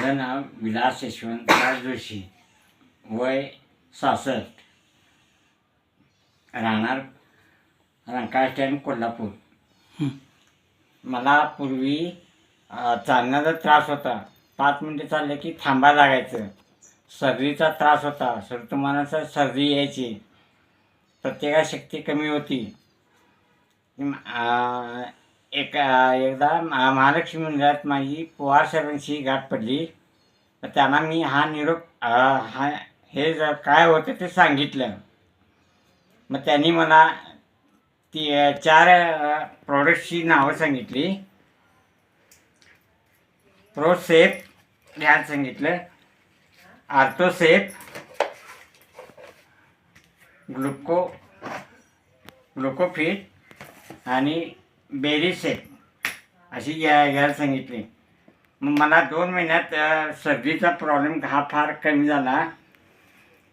माझं नाव विलास यशवंतराव जोशी वय सहासष्ट. राहणार रंकाळ स्टँड कोल्हापूर. मला पूर्वी चालण्याचा त्रास होता. पाच मिनटं चालले की थांबायला लागायचं. सर्दीचा त्रास होता. ऋतुमानाचा सर्दी यायची. प्रतिकारशक्ती कमी होती. एक एकदा महालक्ष्मी मंदिरात माझी पवार साहेबांशी गाठ पडली. त्यांना मी हा निरोप हा हे जर काय होतं ते सांगितलं. मग त्यांनी मला ती चार प्रॉडक्टची नावं सांगितली. प्रोसेफ घ्यायला सांगितलं. आर्थोसेप ग्लुको ग्लुकोफिट आणि बेरीसेफ अशी घ्या घ्यायला सांगितली. मग मला दोन महिन्यात सर्दीचा प्रॉब्लेम हा फार कमी झाला.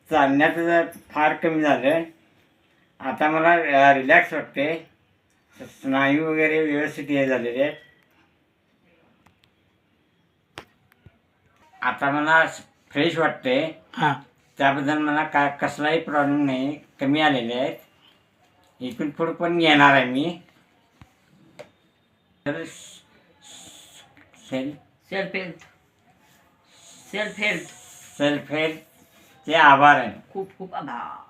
चालण्याचं फार कमी झालं आता मला रिलॅक्स वाटते. स्नायू वगैरे व्यवस्थित हे झालेले आहेत. आता मला फ्रेश वाटते. हां. त्याबद्दल मला काय कसलाही प्रॉब्लेम नाही. कमी आलेले आहेत. इथून पुढं पण घेणार आहे मी. तर self self health self health self हेल्थचे आभार आहे. खूप खूप आभार.